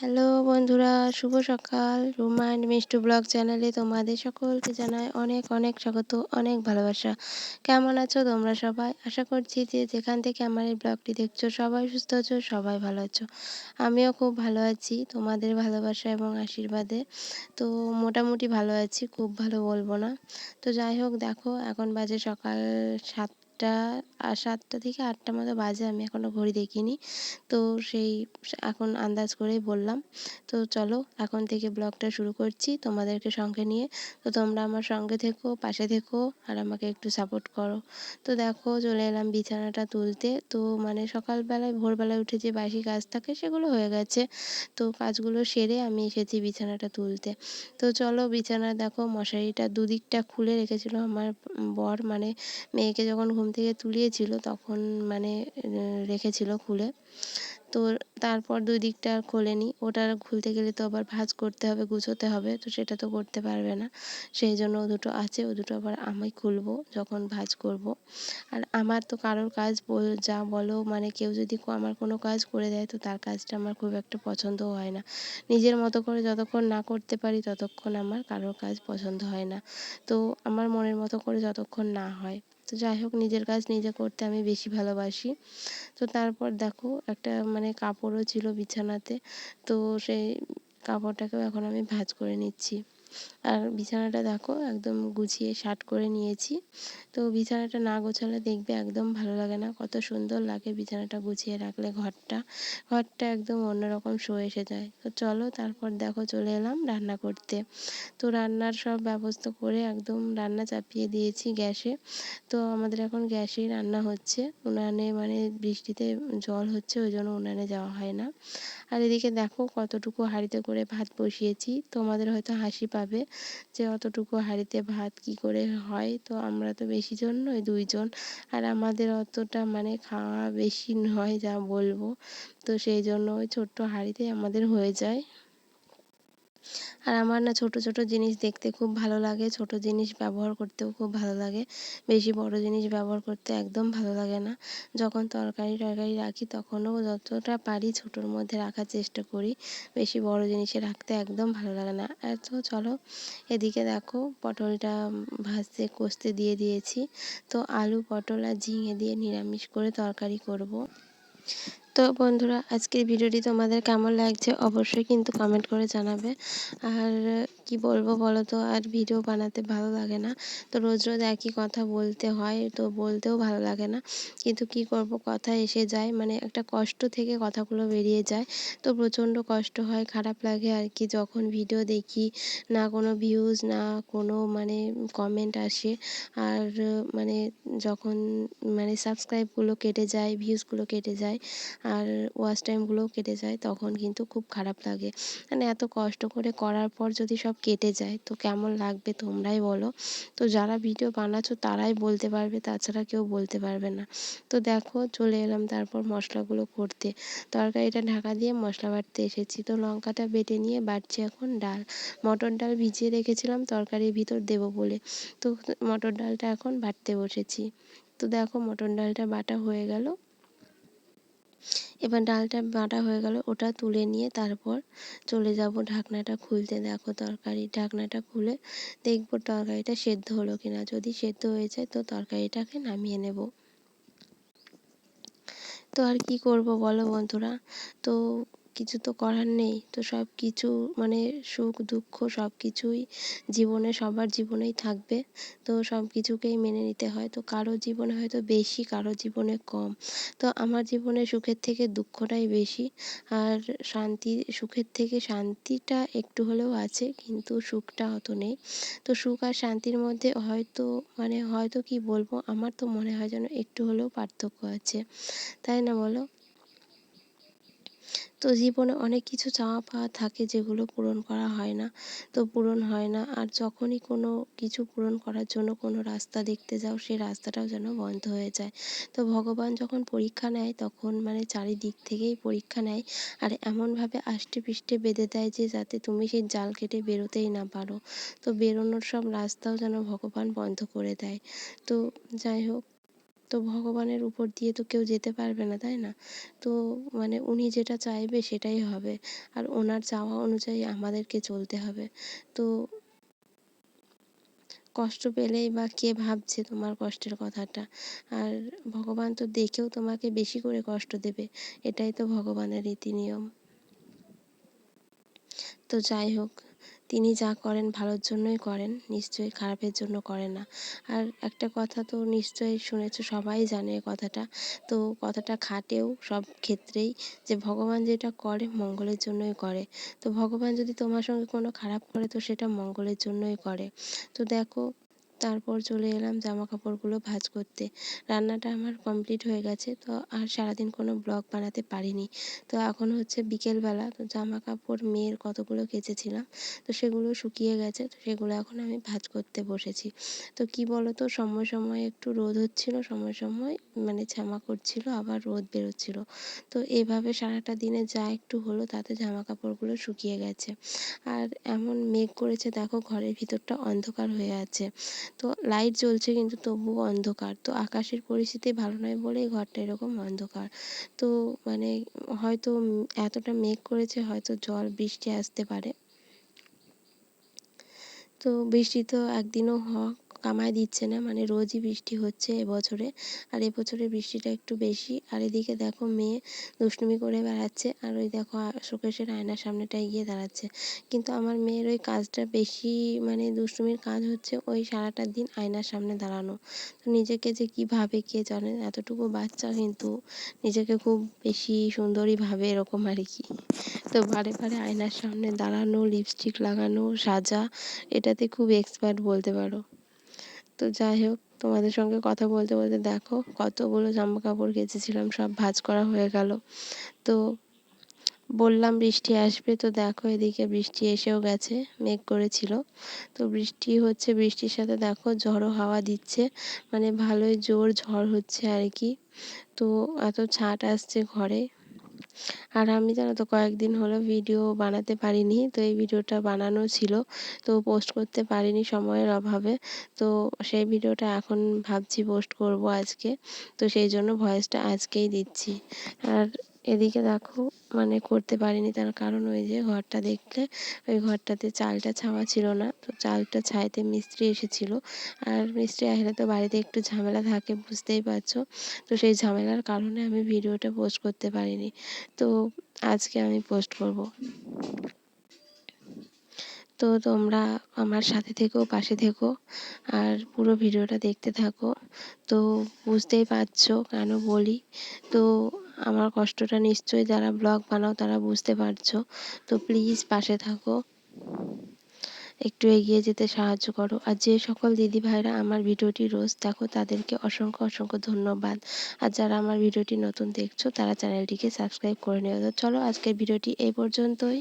Hello বন্ধুরা, শুভ সকাল। Ruma and Mishtu blog চ্যানেলে তোমাদের সকলকে জানাই অনেক অনেক স্বাগত, অনেক ভালোবাসা। কেমন আছো তোমরা সবাই? আশা করছি যে যেখান থেকে আমার এই ব্লগটি দেখছ, সবাই সুস্থ আছো, সবাই ভালো আছো। আমিও খুব ভালো আছি, তোমাদের ভালোবাসা এবং আশীর্বাদে। তো মোটামুটি ভালো আছি, খুব ভালো বলব না। তো যাই হোক, দেখো, এখন বাজে সকাল সাত সাতটা সাতটা থেকে আটটা মতো বাজে, আমি এখনও ঘড়ি দেখিনি। তো সেই এখন আন্দাজ করেই বললাম। তো চলো, এখন থেকে ব্লগটা শুরু করছি তোমাদেরকে সঙ্গে নিয়ে। তো তোমরা আমার সঙ্গে থেকো, পাশে থেকো আর আমাকে একটু সাপোর্ট করো। তো দেখো, চলে এলাম বিছানাটা তুলতে। তো মানে সকালবেলায়, ভোরবেলায় উঠে যে বাসি কাজ থাকে সেগুলো হয়ে গেছে। তো কাজগুলো সেরে আমি এসেছি বিছানাটা তুলতে। তো চলো বিছানা দেখো, মশারিটা দুদিকটা খুলে রেখেছিল আমার বর। মানে মেয়েকে যখন ঘুম থেকে তুলিয়েছিল, তখন মানে রেখেছিল খুলে। তো তারপর দুই দিকটা আর খোলেনি ওটা খুলতে গেলে তো আবার ভাঁজ করতে হবে, গুছোতে হবে, তো সেটা তো করতে পারবে না। সেই জন্য ও দুটো আছে, ও দুটো আবার আমি খুলবো যখন ভাঁজ করব। আর আমার তো কারোর কাজ যা বলো মানে কেউ যদি আমার কোনো কাজ করে দেয়, তো তার কাজটা আমার খুব একটা পছন্দও হয় না। নিজের মতো করে যতক্ষণ না করতে পারি, ততক্ষণ আমার কারোর কাজ পছন্দ হয় না। তো আমার মনের মতো করে যতক্ষণ না হয়। তো যাই হোক, নিজের কাজ নিজে করতে আমি বেশি ভালোবাসি। তো তারপর দেখো, একটা মানে কাপড়ও ছিল বিছানাতে, তো সেই কাপড়টাকেও এখন আমি ভাঁজ করে নিচ্ছি। আর বিছানাটা দেখো একদম গুছিয়ে শার্ট করে নিয়েছি। তো বিছানাটা না গোছালে দেখবে একদম ভালো লাগে না। কত সুন্দর লাগে বিছানাটা গুছিয়ে রাখলে ঘরটা। ঘরটা একদম অন্যরকম শো এসে যায়। তো চলো তারপর দেখো চলে এলাম রান্না করতে। তো রান্নার সব ব্যবস্থা করে একদম রান্না চাপিয়ে দিয়েছি গ্যাসে। তো আমাদের এখন গ্যাসেই রান্না হচ্ছে। উনানে মানে বৃষ্টিতে জল হচ্ছে, ওই জন্য উনানে যাওয়া হয় না। আর এদিকে দেখো কতটুকু হাঁড়িতে করে ভাত বসিয়েছি। তোমাদের হয়তো হাসি পাবে যে অতটুকু হাঁড়িতে ভাত কি করে হয়। তো আমরা তো বেশি জন নয় দুইজন আর আমাদের অতটা মানে খাওয়া বেশি নয় যা বলব। তো সেই জন্য ওই ছোট্ট হাঁড়িতে আমাদের হয়ে যায়। আর আমার না ছোট ছোট জিনিস দেখতে খুব ভালো লাগে। ছোট জিনিস ব্যবহার করতেও খুব ভালো লাগে। বেশি বড় জিনিস ব্যবহার করতে একদম ভালো লাগে না। যখন তরকারি টরকারি রাখি তখনও যতটা পারি ছোটোর মধ্যে রাখার চেষ্টা করি। বেশি বড় জিনিসে রাখতে একদম ভালো লাগে না। এত চলো, এদিকে দেখো পটলটা ভাজতে, কষতে দিয়ে দিয়েছি। তো আলু, পটল আর ঝিঙে দিয়ে নিরামিষ করে তরকারি করব। তো বন্ধুরা আজকের ভিডিওটি তোমাদের কেমন লাগছে অবশ্যই কিন্তু কমেন্ট করে জানাবে। আর কি বলব বলো তো আর ভিডিও বানাতে ভালো লাগে না। তো রোজ রোজ একই কথা বলতে হয়, তো বলতেও ভালো লাগে না। কিন্তু কি করব? কথা এসে যায় মানে একটা কষ্ট থেকে কথাগুলো বেরিয়ে যায়। তো প্রচণ্ড কষ্ট হয়, খারাপ লাগে আর কি। যখন ভিডিও দেখি, না কোনো ভিউজ না কোনো মানে কমেন্ট আসে। আর মানে যখন মানে সাবস্ক্রাইবগুলো কেটে যায় ভিউজগুলো কেটে যায়, আর ওয়াচ টাইমগুলোও কেটে যায়, তখন কিন্তু খুব খারাপ লাগে। মানে এত কষ্ট করে করার পর যদি সব কেটে যায়। তো কেমন লাগবে তোমরাই বলো। তো যারা ভিডিও বানাচ্ছো তারাই বলতে পারবে, তাছাড়া কেউ বলতে পারবে না। তো দেখো, চলে এলাম তারপর মশলাগুলো করতে। তরকারিটা ঢাকা দিয়ে মশলা বাটতে এসেছি। তো লঙ্কাটা বেটে নিয়ে বাটছি এখন ডাল। মটর ডাল ভিজিয়ে রেখেছিলাম, তরকারির ভিতর দেবো বলে। তো মটর ডালটা এখন বাটতে বসেছি। তো দেখো, মটর ডালটা বাটা হয়ে গেল। এবার ডালটা বাটা হয়ে গেল, ওটা তুলে নিয়ে তারপর চলে যাব ঢাকনাটা খুলতে। দেখো তরকারি, ঢাকনাটা খুলে দেখব তরকারিটা সেদ্ধ হলো কিনা। যদি সেদ্ধ হয়ে যায় তো তরকারিটাকে নামিয়ে নেব। তো আর কি করব বলো বন্ধুরা? তো কিছু তো করার নেই। তো সব কিছু মানে সুখ, দুঃখ সব কিছুই জীবনে, সবার জীবনেই থাকবে। তো সব কিছুকেই মেনে নিতে হয়। তো কারও জীবনে হয়তো বেশি, কারও জীবনে কম। তো আমার জীবনে সুখের থেকে দুঃখটাই বেশি। আর শান্তি, সুখের থেকে শান্তিটা একটু হলেও আছে, কিন্তু সুখটা অত নেই। তো সুখ আর শান্তির মধ্যে হয়তো মানে হয়তো কি বলব? আমার তো মনে হয় যেন একটু হলেও পার্থক্য আছে। তাই না বলো? তো জীবনে অনেক কিছু চাওয়া পাওয়া থাকে যেগুলো পূরণ করা হয় না। তো পূরণ হয় না। আর যখনই কোনো কিছু পূরণ করার জন্য কোনো রাস্তা দেখতে যাও, সেই রাস্তাটাও যেন বন্ধ হয়ে যায়। তো ভগবান যখন পরীক্ষা নেয়, তখন মানে চারিদিক থেকেই পরীক্ষা নেয়। আর এমনভাবে আষ্টে পৃষ্ঠে বেঁধে দেয় যে, যাতে তুমি সেই জাল কেটে বেরোতেই না পারো। তো বেরোনোর সব রাস্তাও যেন ভগবান বন্ধ করে দেয়। তো যাই হোক তো ভগবানের উপর দিয়ে তো কেউ যেতে পারবে না, তাই না? তো মানে উনি যেটা চাইবে সেটাই হবে। আর ওনার চাওয়া অনুযায়ী আমাদেরকে চলতে হবে। তো কষ্ট পেলেই বা কে ভাবছে তোমার কষ্টের কথাটা? আর ভগবান তো দেখেও তোমাকে বেশি করে কষ্ট দেবে। এটাই তো ভগবানের রীতি নিয়ম তো যাই হোক তিনি যা করেন ভালোর জন্যই করেন, নিশ্চয়ই খারাপের জন্য করে না। আর একটা কথা তো নিশ্চয়ই শুনেছো, সবাই জানে কথাটা। তো কথাটা খাটেও সব ক্ষেত্রেই যে ভগবান যেটা করে মঙ্গলের জন্যই করে। তো ভগবান যদি তোমার সঙ্গে কোনো খারাপ করে, তো সেটা মঙ্গলের জন্যই করে। তো দেখো তারপর চলে এলাম জামা কাপড়গুলো ভাঁজ করতে। রান্নাটা আমার কমপ্লিট হয়ে গেছে, তো আর সারাদিন কোনো ব্লগ বানাতে পারিনি। তো এখন হচ্ছে বিকেলবেলা, তো জামা কাপড় মেয়ের কতগুলো কেচেছিলাম, তো সেগুলো শুকিয়ে গেছে, তো সেগুলো এখন আমি ভাঁজ করতে বসেছি। তো কি বলো তো সময় সময় একটু রোদ হচ্ছিল, সময় সময় মানে ছামা করছিল, আবার রোদ বেরোচ্ছিল। তো এভাবে সারাটা দিনে যা একটু হলো, তাতে জামা কাপড়গুলো শুকিয়ে গেছে। আর এমন মেঘ করেছে, দেখো, ঘরের ভিতরটা অন্ধকার হয়ে আছে। তো লাইট জ্বলছে কিন্তু তবুও অন্ধকার। তো আকাশের পরিস্থিতি ভালো নয় বলেই ঘরটা এরকম অন্ধকার। তো মানে হয়তো এতটা মেঘ করেছে, হয়তো জল বৃষ্টি আসতে পারে। তো বৃষ্টি তো একদিনও হওয়া কামাই দিচ্ছে না মানে রোজই বৃষ্টি হচ্ছে এবছরে। আর এবছরে বৃষ্টিটা একটু বেশি। আর এদিকে দেখো মেয়ে দুষ্টুমি করে বেড়াচ্ছে, আর ওই দেখো শোকেসের আয়নার সামনেটায় গিয়ে দাঁড়াচ্ছে। কিন্তু আমার মেয়ের ওই কাজটা বেশি মানে দুষ্টুমির কাজ হচ্ছে ওই সারাটা দিন আয়নার সামনে দাঁড়ানো। তো নিজেকে যে কী ভাবে কে জানে, এতটুকু বাচ্চা কিন্তু নিজেকে খুব বেশি সুন্দরী ভাবে এরকম আর কি। তো বারে বারে আয়নার সামনে দাঁড়ানো লিপস্টিক লাগানো, সাজা, এটাতে খুব এক্সপার্ট বলতে পারো। তো যাই হোক, তোমাদের সঙ্গে কথা বলতে বলতে দেখো কতগুলো জামা কাপড় কেচেছিলাম, সব ভাঁজ করা হয়ে গেল। তো বললাম বৃষ্টি আসবে, তো দেখো এদিকে বৃষ্টি এসেও গেছে, মেঘ করেছিল। তো বৃষ্টি হচ্ছে, বৃষ্টির সাথে দেখো ঝড়ো হাওয়া দিচ্ছে মানে ভালোই জোর ঝড় হচ্ছে আর কি। তো এত ছাট আসছে ঘরে আর আমি জানো তো কয়েকদিন হলো ভিডিও বানাতে পারিনি, তো এই ভিডিওটা বানানো ছিল, তো পোস্ট করতে পারিনি সময়ের অভাবে, তো সেই ভিডিওটা এখন ভাবছি পোস্ট করব আজকে, তো সেই জন্য ভয়েসটা আজকেই দিচ্ছি। আর এদিকে দেখো মানে করতে পারিনি। তার কারণ ওই যে ঘরটা দেখলে ওই ঘরটাতে চালটা ছাওয়া ছিল না। তো চালটা ছাইতে মিস্ত্রি এসেছিল। আর মিস্ত্রি আসলে তো বাড়িতে একটু ঝামেলা থাকে, বুঝতেই পারছ? তো সেই ঝামেলার কারণে আমি ভিডিওটা পোস্ট করতে পারিনি। তো আজকে আমি পোস্ট করব। তো তোমরা আমার সাথে থেকো, পাশে থেকো, আর পুরো ভিডিওটা দেখতে থাকো। তো বুঝতেই পারছ, কেন বলি? তো আমার কষ্টটা নিশ্চয়ই যারা ব্লগ বানাও, তারা বুঝতে পারছ। তো প্লিজ পাশে থাকো। একটু এগিয়ে যেতে সাহায্য করো। আর যে সকল দিদি ভাইরা আমার ভিডিওটি রোজ দেখো, তাদেরকে অসংখ্য অসংখ্য ধন্যবাদ। আর যারা আমার ভিডিওটি নতুন দেখছ, তারা চ্যানেলটিকে সাবস্ক্রাইব করে নিও। তো চলো আজকের ভিডিওটি এই পর্যন্তই।